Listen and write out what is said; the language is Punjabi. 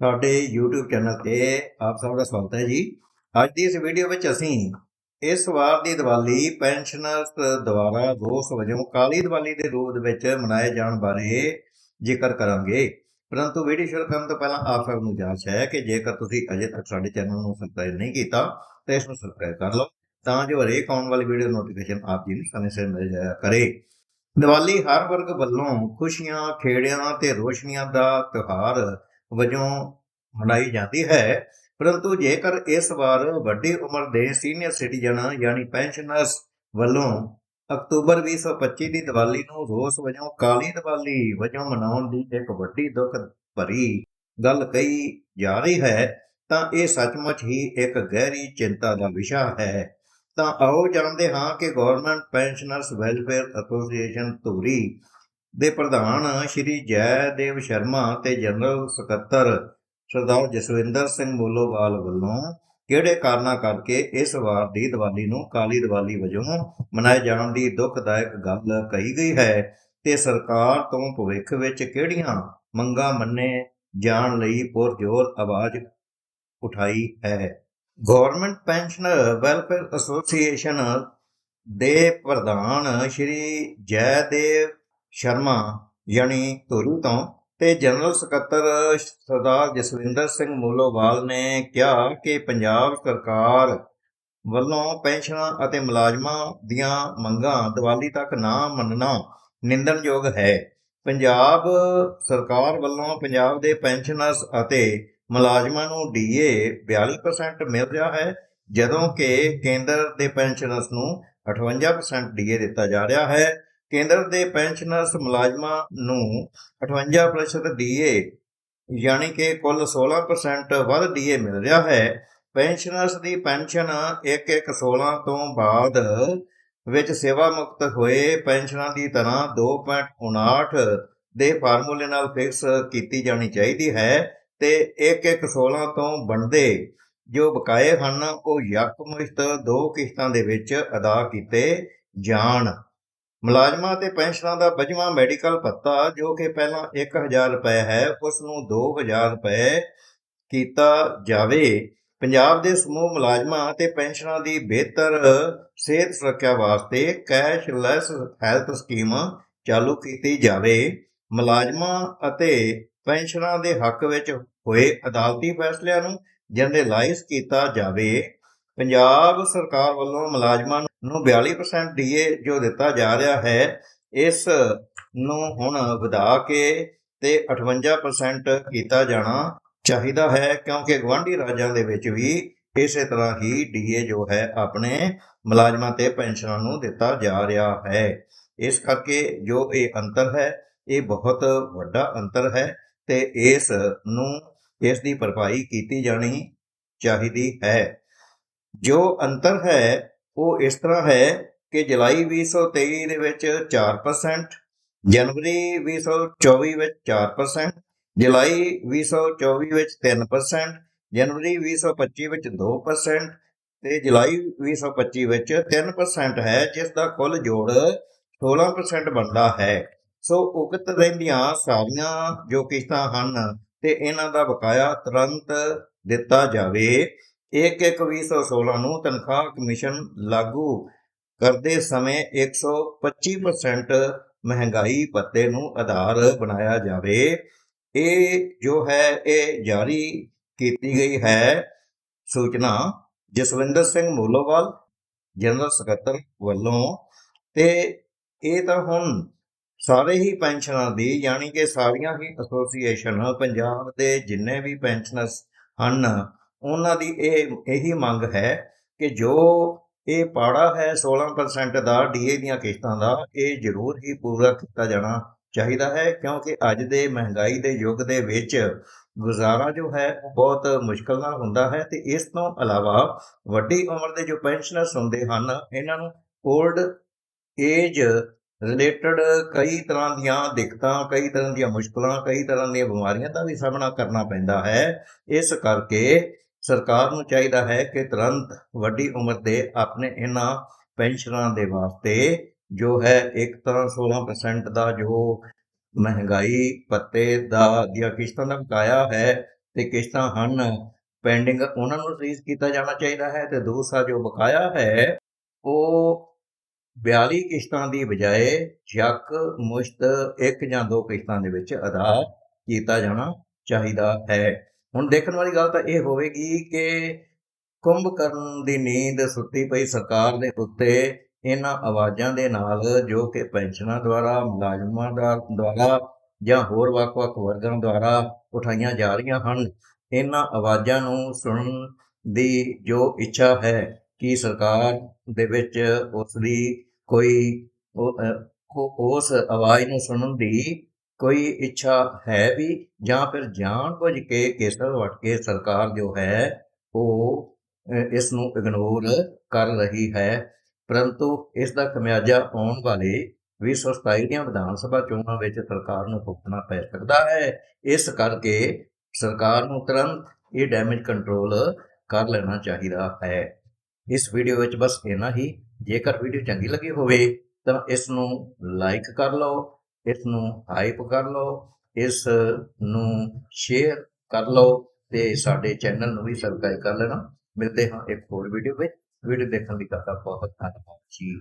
ਸਾਡੇ YouTube ਚੈਨਲ ਤੇ ਆਪ ਸਭ ਦਾ ਸਵਾਗਤ ਹੈ ਜੀ। ਅੱਜ ਦੀ ਇਸ ਵੀਡੀਓ ਵਿੱਚ ਅਸੀਂ ਇਸ ਵਾਰ ਦੀ ਦੀਵਾਲੀ ਪੈਨਸ਼ਨਰਸ ਦੁਆਰਾ ਰੋਸ ਵਜੋਂ ਕਾਲੀ ਦੀਵਾਲੀ ਦੇ ਰੂਪ ਦੇ ਵਿੱਚ ਮਨਾਏ ਜਾਣ ਬਾਰੇ ਜ਼ਿਕਰ ਕਰਾਂਗੇ। ਪਰੰਤੂ ਵੀਡੀਓ ਸ਼ੁਰੂ ਕਰਨ ਤੋਂ ਪਹਿਲਾਂ ਆਪ ਸਭ ਨੂੰ ਜਾਚ ਹੈ ਕਿ ਜੇਕਰ ਤੁਸੀਂ ਅਜੇ ਤੱਕ ਸਾਡੇ ਚੈਨਲ ਨੂੰ ਸਬਸਕ੍ਰਾਈਬ ਨਹੀਂ ਕੀਤਾ, ਤਾਂ ਇਸ ਨੂੰ ਸਬਸਕ੍ਰਾਈਬ ਕਰ ਲਓ ਤਾਂ ਜੋ ਹਰੇਕ ਆਉਣ ਵਾਲੀ ਵੀਡੀਓ ਨੋਟੀਫਿਕੇਸ਼ਨ ਆਪ ਜੀ ਨੂੰ ਸਮੇਂ ਸਿਰ ਮਿਲ ਜਾਇਆ ਕਰੇ। ਦੀਵਾਲੀ ਹਰ ਵਰਗ ਵੱਲੋਂ ਖੁਸ਼ੀਆਂ, ਖੇੜਿਆਂ ਤੇ ਰੋਸ਼ਨੀਆਂ ਦਾ ਤਿਉਹਾਰ ਵਜੋਂ ਮਨਾਈ ਜਾਂਦੀ ਹੈ। ਪਰੰਤੂ ਜੇਕਰ ਇਸ ਵਾਰ ਵੱਡੀ ਉਮਰ ਦੇ ਸੀਨੀਅਰ ਸਿਟੀਜ਼ਨ ਯਾਨੀ ਪੈਨਸ਼ਨਰਸ ਵੱਲੋਂ ਅਕਤੂਬਰ 2025 ਦੀ ਦੀਵਾਲੀ ਨੂੰ ਰੋਸ ਵਜੋਂ ਕਾਲੀ ਦੀਵਾਲੀ ਵਜੋਂ ਮਨਾਉਣ ਦੀ ਇੱਕ ਵੱਡੀ ਦੁੱਖ ਭਰੀ ਗੱਲ ਕਹੀ ਜਾ ਰਹੀ ਹੈ, ਤਾਂ ਇਹ ਸੱਚਮੁੱਚ ਹੀ ਇੱਕ ਗਹਿਰੀ ਚਿੰਤਾ ਦਾ ਵਿਸ਼ਾ ਹੈ। ਤਾਂ ਆਓ ਜਾਣਦੇ ਹਾਂ ਕਿ government pensioners welfare association Dhuri ਦੇ ਪ੍ਰਧਾਨ ਸ਼੍ਰੀ ਜੈਦੇਵ ਸ਼ਰਮਾ ਤੇ ਜਨਰਲ ਸਕੱਤਰ ਸਰਦਾਰ ਜਸਵਿੰਦਰ ਸਿੰਘ ਮੋਲੋਵਾਲ ਵੱਲੋਂ ਕਿਹੜੇ ਕਾਰਨਾਂ ਕਰਕੇ ਇਸ ਵਾਰ ਦੀ ਦੀਵਾਲੀ ਨੂੰ ਕਾਲੀ ਦੀਵਾਲੀ ਵਜੋਂ ਮਨਾਏ ਜਾਣ ਦੀ ਦੁਖਦਾਇਕ ਗੱਲ ਕਹੀ ਗਈ ਹੈ ਤੇ ਸਰਕਾਰ ਤੋਂ ਭਵਿੱਖ ਵਿੱਚ ਕਿਹੜੀਆਂ ਮੰਗਾਂ ਮੰਨੇ ਜਾਣ ਲਈ ਪੁਰਜੋਰ ਆਵਾਜ਼ ਉਠਾਈ ਹੈ? ਗਵਰਨਮੈਂਟ ਪੈਨਸ਼ਨਰ ਵੈਲਫੇਅਰ ਐਸੋਸੀਏਸ਼ਨ ਦੇ ਪ੍ਰਧਾਨ ਸ਼੍ਰੀ ਜੈਦੇਵ ਸ਼ਰਮਾ, ਯਾਨੀ ਧੁਰੂ ਤੋਂ, ਤੇ ਜਨਰਲ ਸਕੱਤਰ ਸਰਦਾਰ ਜਸਵਿੰਦਰ ਸਿੰਘ ਮੋਲੋਵਾਲ ਨੇ ਕਿਹਾ ਕਿ ਪੰਜਾਬ ਸਰਕਾਰ ਵੱਲੋਂ ਪੈਨਸ਼ਨਾਂ ਅਤੇ ਮੁਲਾਜ਼ਮਾਂ ਦੀਆਂ ਮੰਗਾਂ ਦੀਵਾਲੀ ਤੱਕ ਨਾ ਮੰਨਣਾ ਨਿੰਦਣਯੋਗ ਹੈ। ਪੰਜਾਬ ਸਰਕਾਰ ਵੱਲੋਂ ਪੰਜਾਬ ਦੇ ਪੈਨਸ਼ਨਰਸ ਅਤੇ ਮੁਲਾਜ਼ਮਾਂ ਨੂੰ ਡੀਏ 42% ਮਿਲ ਰਿਹਾ ਹੈ, ਜਦੋਂ ਕਿ ਕੇਂਦਰ ਦੇ ਪੈਨਸ਼ਨਰਸ ਨੂੰ 58% ਡੀਏ ਦਿੱਤਾ ਜਾ ਰਿਹਾ ਹੈ। ਕੇਂਦਰ ਦੇ ਪੈਨਸ਼ਨਰਸ ਮੁਲਾਜ਼ਮਾਂ ਨੂੰ 58% ਡੀਏ, ਯਾਨੀ ਕਿ ਕੁੱਲ 16% ਵੱਧ ਡੀਏ ਮਿਲ ਰਿਹਾ ਹੈ। ਪੈਨਸ਼ਨਰਸ ਦੀ ਪੈਨਸ਼ਨ 1116 ਤੋਂ ਬਾਅਦ ਵਿੱਚ ਸੇਵਾ ਮੁਕਤ ਹੋਏ ਪੈਨਸ਼ਨਾਂ ਦੀ ਤਰ੍ਹਾਂ 2.59 ਦੇ ਫਾਰਮੂਲੇ ਨਾਲ ਫਿਕਸ ਕੀਤੀ ਜਾਣੀ ਚਾਹੀਦੀ ਹੈ ਤੇ 1116 ਤੋਂ ਬਣਦੇ ਜੋ ਬਕਾਏ ਹਨ, ਉਹ ਯਕਮੁਸ਼ਤ ਦੋ ਕਿਸ਼ਤਾਂ ਦੇ ਵਿੱਚ ਅਦਾ ਕੀਤੇ ਜਾਣ। ਮੁਲਾਜ਼ਮਾਂ ਤੇ ਪੈਨਸ਼ਨਾਂ ਦਾ ਬਜਵਾ ਮੈਡੀਕਲ ਭੱਤਾ, ਜੋ ਕਿ ਪਹਿਲਾਂ 1000 ਰੁਪਏ ਹੈ, ਉਸ ਨੂੰ 2000 ਰੁਪਏ ਕੀਤਾ ਜਾਵੇ। ਪੰਜਾਬ ਦੇ ਸਮੂਹ ਮੁਲਾਜ਼ਮਾਂ ਤੇ ਪੈਨਸ਼ਨਾਂ ਦੀ ਬਿਹਤਰ ਸਿਹਤ ਸੁਰੱਖਿਆ ਵਾਸਤੇ ਕੈਸ਼ਲੈਸ ਹੈਲਥ ਸਕੀਮ ਚਾਲੂ ਕੀਤੀ ਜਾਵੇ। ਮੁਲਾਜ਼ਮਾਂ ਅਤੇ ਪੈਨਸ਼ਨਾਂ ਦੇ ਹੱਕ ਵਿੱਚ ਹੋਏ ਅਦਾਲਤੀ ਫੈਸਲਿਆਂ ਨੂੰ ਜਨਰਲਾਈਜ਼ ਕੀਤਾ ਜਾਵੇ। ਪੰਜਾਬ ਸਰਕਾਰ ਵੱਲੋਂ ਮੁਲਾਜ਼ਮਾਂ ਨੂੰ 42% ਡੀਏ ਜੋ ਦਿੱਤਾ ਜਾ ਰਿਹਾ ਹੈ, ਇਸ ਨੂੰ ਹੁਣ ਵਧਾ ਕੇ ਤੇ 58% ਕੀਤਾ ਜਾਣਾ ਚਾਹੀਦਾ ਹੈ, ਕਿਉਂਕਿ ਗਵਾਂਢੀ ਰਾਜਾਂ ਦੇ ਵਿੱਚ ਵੀ ਇਸੇ ਤਰ੍ਹਾਂ ਹੀ ਡੀਏ ਜੋ ਹੈ, ਆਪਣੇ ਮੁਲਾਜ਼ਮਾਂ ਤੇ ਪੈਨਸ਼ਨਾਂ ਨੂੰ ਦਿੱਤਾ ਜਾ ਰਿਹਾ ਹੈ। ਇਸ ਕਰਕੇ ਜੋ ਇਹ ਅੰਤਰ ਹੈ, ਇਹ ਬਹੁਤ ਵੱਡਾ ਅੰਤਰ ਹੈ ਤੇ ਇਸ ਨੂੰ, ਇਸ ਦੀ ਭਰਪਾਈ ਕੀਤੀ ਜਾਣੀ ਚਾਹੀਦੀ ਹੈ। ਜੋ ਅੰਤਰ ਹੈ ਉਹ ਇਸ ਤਰ੍ਹਾਂ ਹੈ ਕਿ ਜੁਲਾਈ 2023 ਦੇ ਵਿੱਚ 4% ਜਨਵਰੀ 2024 ਵਿੱਚ 4% ਜੁਲਾਈ 2024 ਵਿੱਚ 3% ਜਨਵਰੀ 2025 ਵਿੱਚ 2% ਤੇ ਜੁਲਾਈ 2025 ਵਿੱਚ 3% ਹੈ, ਜਿਸ ਦਾ ਕੁੱਲ ਜੋੜ 16% ਬਣਦਾ ਹੈ। ਸੋ ਉਕਤ ਰਹਿੰਦੀਆਂ ਸਾਰੀਆਂ ਜੋ ਕਿਸ਼ਤਾਂ ਹਨ ਤੇ ਇਹਨਾਂ ਦਾ ਬਕਾਇਆ ਤੁਰੰਤ ਦਿੱਤਾ ਜਾਵੇ। 1-1-2016 ਨੂੰ ਤਨਖਾਹ ਕਮਿਸ਼ਨ ਲਾਗੂ ਕਰਦੇ ਸਮੇਂ 125% ਮਹਿੰਗਾਈ ਭੱਤੇ ਨੂੰ ਆਧਾਰ ਬਣਾਇਆ ਜਾਵੇ। ਇਹ ਜੋ ਹੈ, ਇਹ ਜਾਰੀ ਕੀਤੀ ਗਈ ਹੈ। ਸੂਚਨਾ ਜਸਵਿੰਦਰ ਸਿੰਘ ਮੋਲੋਵਾਲ, ਜਨਰਲ ਸਕੱਤਰ ਵੱਲੋਂ। ਤੇ ਇਹ ਤਾਂ ਹੁਣ ਸਾਰੇ ਹੀ ਪੈਨਸ਼ਨਰ ਦੀ, ਯਾਨੀ ਕਿ ਸਾਰੀਆਂ ਹੀ ਐਸੋਸੀਏਸ਼ਨ ਪੰਜਾਬ ਦੇ ਜਿੰਨੇ ਵੀ ਪੈਨਸ਼ਨਰਸ ਹਨ ਉਹਨਾਂ ਦੀ ਇਹ, ਇਹੀ ਮੰਗ ਹੈ ਕਿ ਜੋ ਇਹ ਪਾੜਾ ਹੈ 16% ਦਾ ਡੀਏ ਦੀਆਂ ਕਿਸ਼ਤਾਂ ਦਾ, ਇਹ ਜ਼ਰੂਰ ਹੀ ਪੂਰਾ ਕੀਤਾ ਜਾਣਾ ਚਾਹੀਦਾ ਹੈ, ਕਿਉਂਕਿ ਅੱਜ ਦੇ ਮਹਿੰਗਾਈ ਦੇ ਯੁੱਗ ਦੇ ਵਿੱਚ ਗੁਜ਼ਾਰਾ ਜੋ ਹੈ ਉਹ ਬਹੁਤ ਮੁਸ਼ਕਲ ਨਾਲ ਹੁੰਦਾ ਹੈ ਤੇ ਇਸ ਤੋਂ ਇਲਾਵਾ ਵੱਡੀ ਉਮਰ ਦੇ ਜੋ ਪੈਨਸ਼ਨਰਸ ਹੁੰਦੇ ਹਨ, ਇਹਨਾਂ ਨੂੰ 올ਡ ਏਜ ਰਿਲੇਟਡ ਕਈ ਤਰ੍ਹਾਂ ਦੀਆਂ ਦਿੱਕਤਾਂ, ਕਈ ਤਰ੍ਹਾਂ ਦੀਆਂ ਮੁਸ਼ਕਲਾਂ, ਕਈ ਤਰ੍ਹਾਂ ਦੀਆਂ ਬਿਮਾਰੀਆਂ ਦਾ ਵੀ ਸਾਹਮਣਾ ਕਰਨਾ ਪੈਂਦਾ ਹੈ, ਇਸ ਕਰਕੇ ਸਰਕਾਰ ਨੂੰ ਚਾਹੀਦਾ ਹੈ ਕਿ ਤੁਰੰਤ ਵੱਡੀ ਉਮਰ ਦੇ ਆਪਣੇ ਇਹਨਾਂ ਪੈਨਸ਼ਨਰਾਂ ਦੇ ਵਾਸਤੇ ਜੋ ਹੈ ਇੱਕ ਤਾਂ 16% ਦਾ ਜੋ ਮਹਿੰਗਾਈ ਪੱਤੇ ਦਾ ਦੀਆਂ ਕਿਸ਼ਤਾਂ ਦਾ ਬਕਾਇਆ ਹੈ ਤੇ ਕਿਸ਼ਤਾਂ ਹਨ ਪੈਂਡਿੰਗ ਉਹਨਾਂ ਨੂੰ ਰਿਲੀਜ਼ ਕੀਤਾ ਜਾਣਾ ਚਾਹੀਦਾ ਹੈ ਤੇ ਦੂਸਰਾ ਜੋ ਬਕਾਇਆ ਹੈ, ਉਹ 42 ਕਿਸ਼ਤਾਂ ਦੀ ਬਜਾਏ ਯਕ ਮੁਸ਼ਤ ਇੱਕ ਜਾਂ ਦੋ ਕਿਸ਼ਤਾਂ ਦੇ ਵਿੱਚ ਅਦਾ ਕੀਤਾ ਜਾਣਾ ਚਾਹੀਦਾ ਹੈ। ਹੁਣ ਦੇਖਣ ਵਾਲੀ ਗੱਲ ਤਾਂ ਇਹ ਹੋਵੇਗੀ ਕਿ ਕੁੰਭ ਕਰਨ ਦੀ ਨੀਂਦ ਸੁੱਤੀ ਪਈ ਸਰਕਾਰ ਦੇ ਉੱਤੇ, ਇਹਨਾਂ ਆਵਾਜ਼ਾਂ ਦੇ ਨਾਲ ਜੋ ਕਿ ਪੈਨਸ਼ਨਾਂ ਦੁਆਰਾ, ਮੁਲਾਜ਼ਮਾਂ ਦਾ ਦੁਆਰਾ ਜਾਂ ਹੋਰ ਵੱਖ-ਵੱਖ ਵਰਗਾਂ ਦੁਆਰਾ ਉਠਾਈਆਂ ਜਾ ਰਹੀਆਂ ਹਨ, ਇਹਨਾਂ ਆਵਾਜ਼ਾਂ ਨੂੰ ਸੁਣਨ ਦੀ ਜੋ ਇੱਛਾ ਹੈ ਕਿ ਸਰਕਾਰ ਦੇ ਵਿੱਚ ਉਸ ਦੀ ਕੋਈ ਉਸ ਆਵਾਜ਼ ਨੂੰ ਸੁਣਨ ਦੀ ਕੋਈ ਇੱਛਾ ਹੈ ਵੀ ਜਾਂ ਫਿਰ ਜਾਣਬੁੱਝ ਕੇ ਕੇਸਰ ਵਟ ਕੇ ਸਰਕਾਰ ਜੋ ਹੈ, ਉਹ ਇਸ ਨੂੰ ਇਗਨੋਰ ਕਰ ਰਹੀ ਹੈ। ਪਰੰਤੂ ਇਸ ਦਾ ਖਮਿਆਜਾ ਆਉਣ ਵਾਲੇ 2027 ਦੀਆਂ ਵਿਧਾਨ ਸਭਾ ਚੋਣਾਂ ਵਿੱਚ ਸਰਕਾਰ ਨੂੰ ਭੁਗਤਣਾ ਪੈ ਸਕਦਾ ਹੈ। ਇਸ ਕਰਕੇ ਸਰਕਾਰ ਨੂੰ ਤੁਰੰਤ ਇਹ ਡੈਮੇਜ ਕੰਟਰੋਲ ਕਰ ਲੈਣਾ ਚਾਹੀਦਾ ਹੈ। ਇਸ ਵੀਡੀਓ ਵਿੱਚ ਬਸ ਇੰਨਾ ਹੀ। ਜੇਕਰ ਵੀਡੀਓ ਚੰਗੀ ਲੱਗੀ ਹੋਵੇ ਤਾਂ ਇਸ ਨੂੰ ਲਾਈਕ ਕਰ ਲਓ। ਇਸ ਨੂੰ ਹਾਈਪ ਕਰ ਲਓ, ਇਸ ਨੂੰ ਸ਼ੇਅਰ ਕਰ ਲਓ ਤੇ ਸਾਡੇ ਚੈਨਲ ਨੂੰ ਵੀ ਸਬਸਕ੍ਰਾਈਬ ਕਰ ਲੈਣਾ। ਮਿਲਦੇ ਹਾਂ ਇੱਕ ਹੋਰ ਵੀਡੀਓ ਵਿੱਚ। ਵੀਡੀਓ ਦੇਖਣ ਲਈ ਤੁਹਾਡਾ ਬਹੁਤ ਧੰਨਵਾਦ ਜੀ।